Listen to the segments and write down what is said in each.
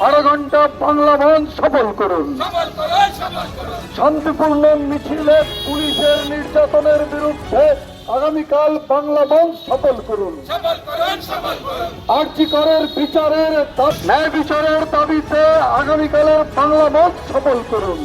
বারো ঘণ্টা বাংলা ভবন সফল করুন। শান্তিপূর্ণ মিছিলে পুলিশের নির্যাতনের বিরুদ্ধে আগামীকাল বাংলা বন্ধ সফল করুন। আর্থিকরের বিচারের ন্যায় বিচারের দাবিতে আগামীকালের বাংলা বন্ধ সফল করুন।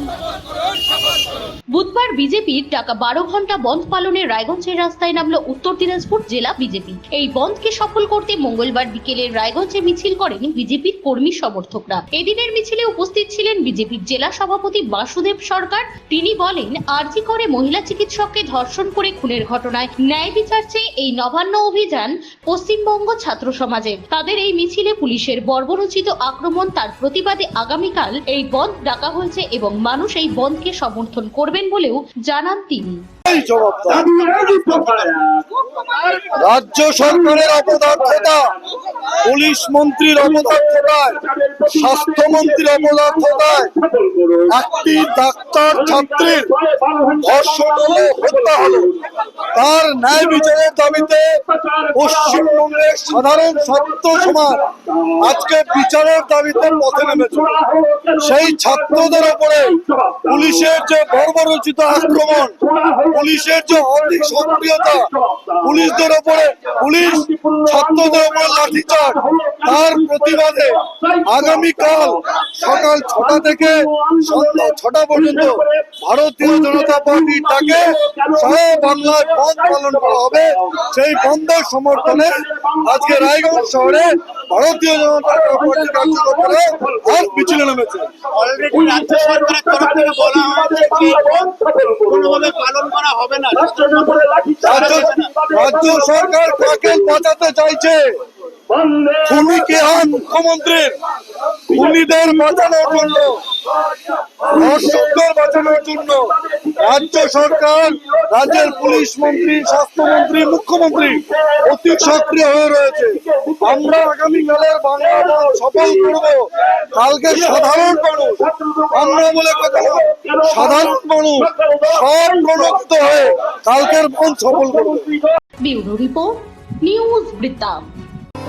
বুধবার বিজেপির টাকা বারো ঘণ্টা বন্ধ পালনে রায়গঞ্জের রাস্তায় নামলো উত্তর দিনাজপুর জেলা বিজেপি। এই বন্ধকে সফল করতে মঙ্গলবার বিকেলে রায়গঞ্জে মিছিল করেন বিজেপির কর্মী সমর্থকরা। এদিনের মিছিলে উপস্থিত ছিলেন বিজেপির জেলা সভাপতি বাসুদেব সরকার। তিনি বলেন, আরজি করে মহিলা চিকিৎসককে ধর্ষণ করে খুনের ঘটনায় ন্যায় বিচার চেয়ে এই নবান্ন অভিযান পশ্চিমবঙ্গ ছাত্র সমাজের। তাদের এই মিছিলে পুলিশের বর্বরোচিত আক্রমণ তার প্রতিবাদে আগামীকাল এই বন্ধ ডাকা হয়েছে এবং মানুষ এই বন্ধকে সমর্থন করবেন বলেও জানান তিনি। রাজ্য সরকারের অপদার্থতা পুলিশ মন্ত্রীর অপদার্থতায় স্বাস্থ্যমন্ত্রীর অপদার্থতায় একটি ডাক্তার ছাত্রীর ধর্ষণ হত্যা হলো। তার ন্যায় বিচারের দাবিতে পশ্চিমবঙ্গের সাধারণ ছাত্র সমাজ আজকে বিচারের দাবিতে পথে নেমেছে। সেই ছাত্রদের উপরে পুলিশের যে বর্বরচিত আক্রমণ, পুলিশের যে অধিক সক্রিয়তা, পুলিশদের উপরে পুলিশ ছাত্রদের উপরে লাঠিচার্জ, তার প্রতিবাদে আগামীকাল সকাল ছটা থেকে সন্ধ্যা ছটা পর্যন্ত ভারতীয় জনতা পার্টির ডাকে সারা বাংলায় বন্ধ পালন করা হবে। সেই বন্ধের সমর্থনে আজকে রায়গঞ্জ শহরে ভারতীয় জনতা পার্টির কার্যকর্তারা আজ মিছিলে নেমেছে। রাজ্য সরকারের তরফ থেকে বলা হয়েছে যে কোনোভাবে পালন করা হবে না। রাজ্য সরকার কাকে বাঁচাতে চাইছে। খুনি কে হন মুখ্যমন্ত্রীর। খুনিদের বাঁচানোর জন্য ধর্ষকদের বাঁচানোর জন্য রাজ্য সরকার, রাজ্যের পুলিশ মন্ত্রী, স্বাস্থ্যমন্ত্রী, মুখ্যমন্ত্রী অতি সক্রিয় হয়ে রয়েছে। আমরা আগামীকালের বাংলা সফল করব। কালকে সাধারণ মানুষ, আমরা বলে কথা সাধারণ মানুষ সব প্রণত হয়ে কালকের বন্ধ সফল করবে। রিপোর্ট, নিউজ বৃত্তান্ত।